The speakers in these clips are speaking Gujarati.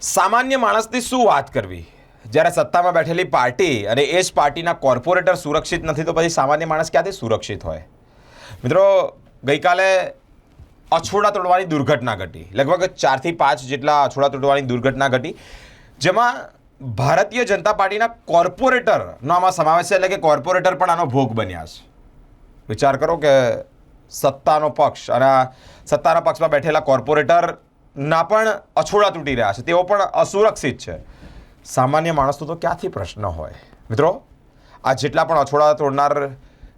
સામાન્ય માણસની શું વાત કરવી? જ્યારે સત્તામાં બેઠેલી પાર્ટી અને એ જ પાર્ટીના કોર્પોરેટર સુરક્ષિત નથી, તો પછી સામાન્ય માણસ ક્યાંથી સુરક્ષિત હોય? મિત્રો, ગઈકાલે અછોડા તોડવાની દુર્ઘટના ઘટી. લગભગ ચારથી પાંચ જેટલા અછોડા તોડવાની દુર્ઘટના ઘટી. જેમાં ભારતીય જનતા પાર્ટીના કોર્પોરેટરનો આમાં સમાવેશ છે, એટલે કે કોર્પોરેટર પણ આનો ભોગ બન્યા છે. વિચાર કરો કે સત્તાનો પક્ષ અને સત્તાના પક્ષમાં બેઠેલા કોર્પોરેટરના પણ અછોડા તૂટી રહ્યા છે. તેઓ પણ અસુરક્ષિત છે. સામાન્ય માણસનો તો ક્યાંથી પ્રશ્ન હોય? મિત્રો, આ જેટલા પણ અછોડા તોડનાર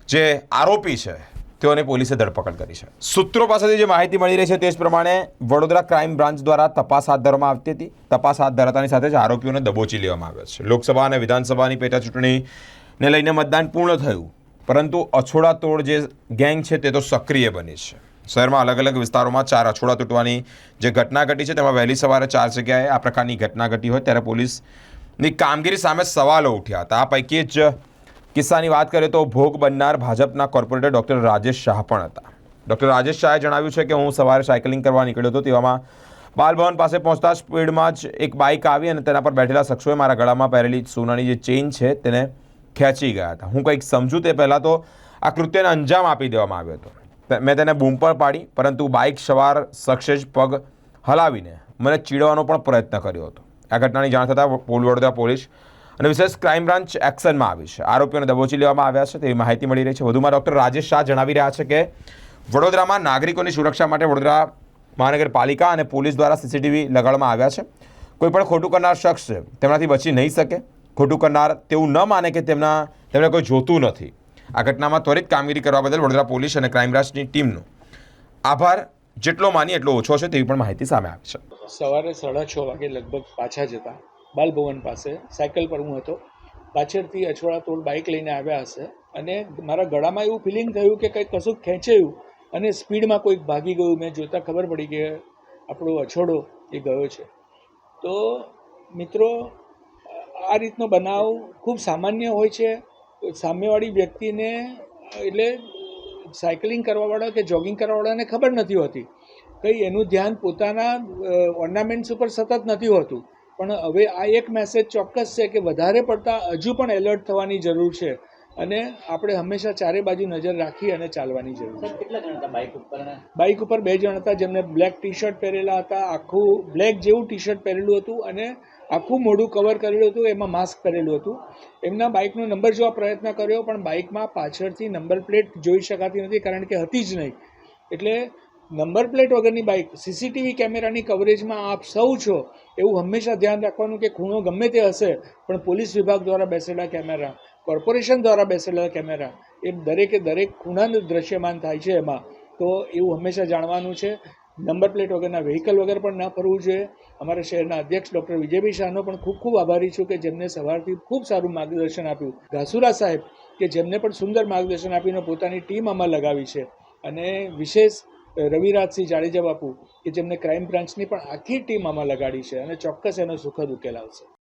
જે આરોપી છે, તેઓની પોલીસે ધરપકડ કરી છે. સૂત્રો પાસેથી જે માહિતી મળી રહી છે તે જ પ્રમાણે વડોદરા ક્રાઇમ બ્રાન્ચ દ્વારા તપાસ હાથ ધરવામાં આવતી હતી. તપાસ હાથ ધરાતાની સાથે જ આરોપીઓને દબોચી લેવામાં આવ્યા છે. લોકસભા અને વિધાનસભાની પેટા ચૂંટણીને લઈને મતદાન પૂર્ણ થયું. પરંતુ અછોડા તોડ જે ગેંગ છે તે તો સક્રિય બની છે. શહેરમાં અલગ અલગ વિસ્તારોમાં ચાર અછોડા તૂટવાની જે ઘટના ઘટી છે, તેમાં વહેલી સવારે ચાર જગ્યાએ આ પ્રકારની ઘટના ઘટી હોય ત્યારે પોલીસની કામગીરી સામે સવાલો ઉઠ્યા હતા. આ પૈકી જ કિસ્સાની વાત કરીએ તો ભોગ બનનાર ભાજપના કોર્પોરેટર ડૉક્ટર રાજેશ શાહ પણ હતા. ડૉક્ટર રાજેશ શાહે જણાવ્યું છે કે હું સવારે સાયકલિંગ કરવા નીકળ્યો હતો, તેવામાં બાલભવન પાસે પહોંચતા સ્પીડમાં જ એક બાઇક આવી અને તેના પર બેઠેલા શખ્સોએ મારા ગળામાં પહેરેલી સોનાની જે ચેઇન છે, તેને ખેંચી ગયા હતા. હું કંઈક સમજું તે પહેલાં તો આ કૃત્યને અંજામ આપી દેવામાં આવ્યો હતો. મેં તેને બૂમ પણ પાડી, પરંતુ બાઇક સવાર શખ્સે જ પગ હલાવીને મને ચીડવાનો પણ પ્રયત્ન કર્યો હતો. આ ઘટનાની જાણ થતાં પોલ વડોદરા પોલીસ અને વિશેષ ક્રાઇમ બ્રાન્ચ એક્શનમાં આવી છે. આરોપીઓને દબોચી લેવામાં આવ્યા છે, તેવી માહિતી મળી રહી છે. વધુમાં ડૉક્ટર રાજેશ શાહ જણાવી રહ્યા છે કે વડોદરામાં નાગરિકોની સુરક્ષા માટે વડોદરા મહાનગરપાલિકા અને પોલીસ દ્વારા સીસીટીવી લગાડવામાં આવ્યા છે. કોઈ પણ ખોટું કરનાર શખ્સ તેમનાથી બચી નહીં શકે. ખોટું કરનાર તેવું ન માને કે તેમના તેમને કોઈ જોતું નથી. આ ઘટનામાં ત્વરિત કામગીરી કરવા બદલ વડોદરા પોલીસ અને ક્રાઇમબ્રાન્ચની ટીમનો આભાર. જેટલો માની એટલો ઓછો છે તેવી પણ માહિતી સામે આવી છે. સવારે સાડા છ વાગે લગભગ પાછા જતા બાલભવન પાસે સાયકલ પર હું હતો. પાછળથી અછવાડા તોલ બાઇક લઈને આવ્યા હશે અને મારા ગળામાં એવું ફિલિંગ થયું કે કંઈક કશુંક ખેંચાયું અને સ્પીડમાં કોઈક ભાગી ગયું. મેં જોતાં ખબર પડી કે આપણો અછોડો એ ગયો છે. તો મિત્રો, આ રીતનો બનાવ ખૂબ સામાન્ય હોય છે. સામેવાળી વ્યક્તિને એટલે સાયકલિંગ કરવાવાળા કે જોગિંગ કરવાવાળાને ખબર નથી હોતી. કંઈ એનું ધ્યાન પોતાના ઓર્નામેન્ટ્સ ઉપર સતત નથી હોતું. પણ હવે આ એક મેસેજ ચોક્કસ છે કે વધારે પડતા હજુ પણ એલર્ટ થવાની જરૂર છે અને આપણે હંમેશા ચારે બાજુ નજર રાખી અને ચાલવાની જરૂર છે. બાઇક ઉપર બાઇક ઉપર બે જણ હતા જેમને બ્લેક ટી શર્ટ પહેરેલા હતા આખું બ્લેક જેવું ટી શર્ટ પહેરેલું હતું અને આખું મોઢું કવર કરેલું હતું, એમાં માસ્ક પહેરેલું હતું. એમના બાઇકનો નંબર જોવા પ્રયત્ન કર્યો, પણ બાઇકમાં પાછળથી નંબર પ્લેટ જોઈ શકાતી નથી, કારણ કે હતી જ નહીં. એટલે નંબર પ્લેટ વગરની બાઇક સીસીટીવી કેમેરાની કવરેજમાં આપ સૌ છો, એવું હંમેશા ધ્યાન રાખવાનું કે ખૂણો ગમે તે હશે, પણ પોલીસ વિભાગ દ્વારા બેસેલા કેમેરા કોર્પોરેશન દ્વારા બેસેલા કેમેરા એ દરેકે દરેક ખૂણાનું દ્રશ્યમાન થાય છે એમાં. તો એવું હંમેશા જાણવાનું છે. નંબર પ્લેટ વગરના વ્હીકલ વગર પણ ના ફરવું જોઈએ. અમારા શહેરના અધ્યક્ષ ડૉક્ટર વિજયભાઈ શાહનો પણ ખૂબ ખૂબ આભારી છું કે જેમને સવારથી ખૂબ સારું માર્ગદર્શન આપ્યું. ઘાસુરા સાહેબ, કે જેમને પણ સુંદર માર્ગદર્શન આપીને પોતાની ટીમ આમાં લગાવી છે. અને વિશેષ રવિરાજસિંહ જાડેજા બાપુ, કે જેમને ક્રાઇમ બ્રાન્ચની પણ આખી ટીમ આમાં લગાડી છે અને ચોક્કસ એનો સુખદ ઉકેલ આવશે.